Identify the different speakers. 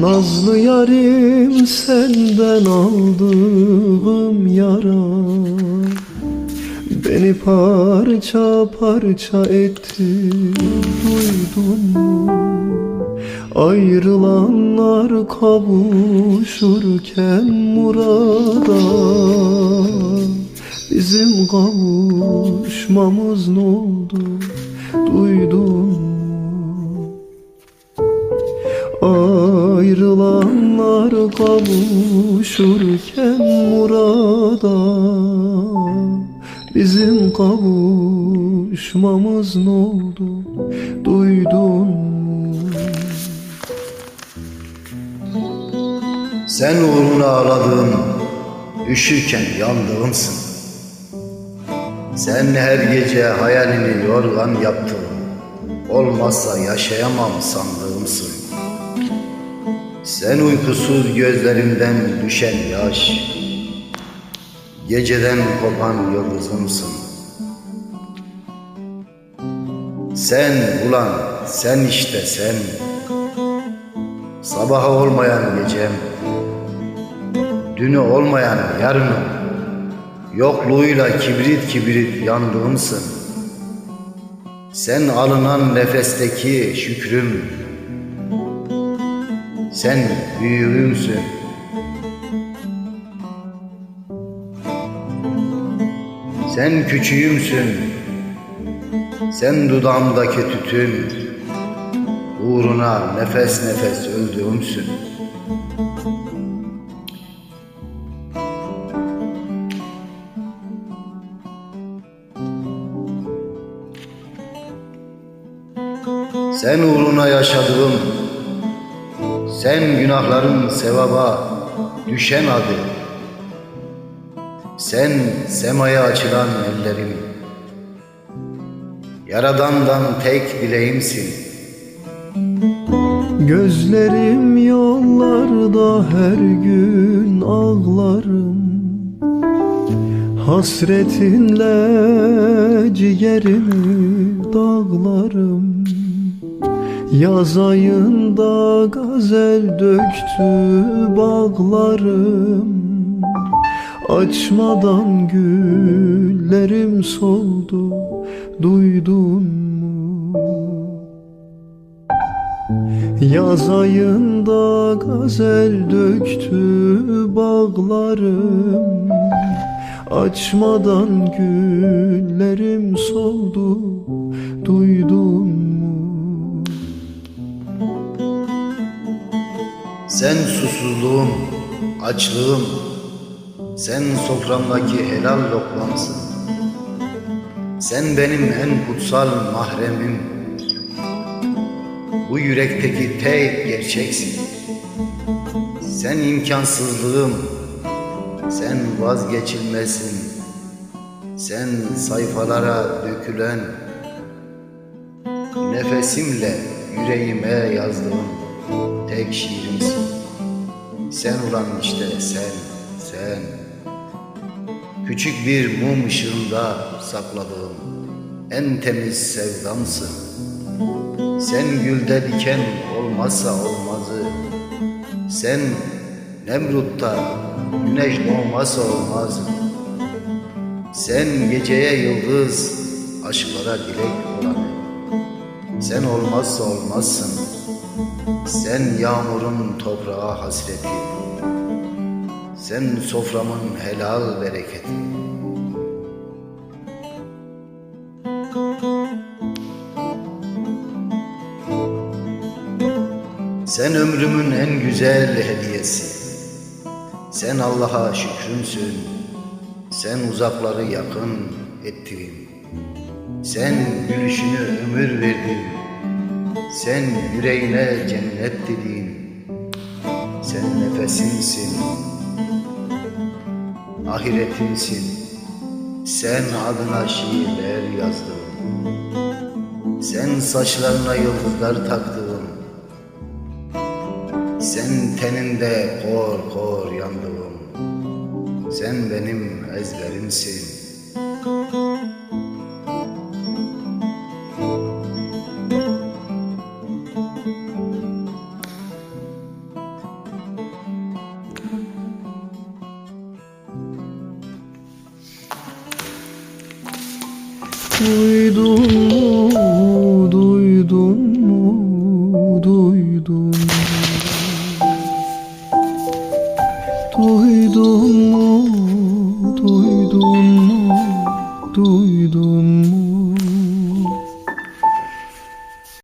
Speaker 1: Nazlı yarim senden aldığım yara Beni parça parça etti duydun mu? Ayrılanlar kavuşurken murada Bizim kavuşmamız ne oldu duydun mu? Ayrılanlar kavuşurken murada Bizim kavuşmamız ne oldu duydun mu?
Speaker 2: Sen uğruna ağladığım, üşürken yandığımsın. Sen her gece hayalini yorgan yaptın. Olmazsa yaşayamam sandığımsın. Sen uykusuz gözlerimden düşen yaş, geceden kopan yıldızımsın. Sen ulan sen işte sen, sabaha olmayan gecem, Dünü olmayan yarınım Yokluğuyla kibrit kibrit yandığımsın. Sen alınan nefesteki şükrüm Sen büyüğümsün. Sen küçüğümsün. Sen dudağımdaki tütün. Uğruna nefes nefes öldüğümsün. Sen uğruna yaşadığım, sen günahların sevaba düşen adı. Sen semaya açılan ellerim, Yaradandan tek dileğimsin.
Speaker 1: Gözlerim yollarda her gün ağlarım Hasretinle ciğerimi dağlarım Yaz ayında gazel döktü bağlarım Açmadan güllerim soldu duydun mu? Yaz ayında gazel döktü bağlarım Açmadan güllerim soldu
Speaker 2: Sen susuzluğum, açlığım, sen soframdaki helal lokmamsın. Sen benim en kutsal mahremim. Bu yürekteki tek gerçeksin. Sen imkansızlığım, sen vazgeçilmezsin. Sen sayfalara dökülen nefesimle yüreğime yazdığım tek şiirimsin. Sen ulan işte sen, sen. Küçük bir mum ışığında sakladığım en temiz sevdamsın. Sen gülde diken olmazsa olmazı. Sen Nemrut'ta güneş doğmazsa olmaz. Sen geceye yıldız, aşklara dilek olanı. Sen olmazsa olmazsın. Sen yağmurun toprağa hasreti. Sen soframın helal bereketi. Sen ömrümün en güzel hediyesi. Sen Allah'a şükrümsün. Sen uzakları yakın ettin. Sen gülüşünü ömür verdin. Sen yüreğine cennet dedin. Sen nefesimsin. Ahiretimsin. Sen adına şiirler yazdın. Sen saçlarına yıldızlar taktın. Sen teninde kor kor yandığım Sen benim ezberimsin
Speaker 1: Duydun mu, duydun mu, mu,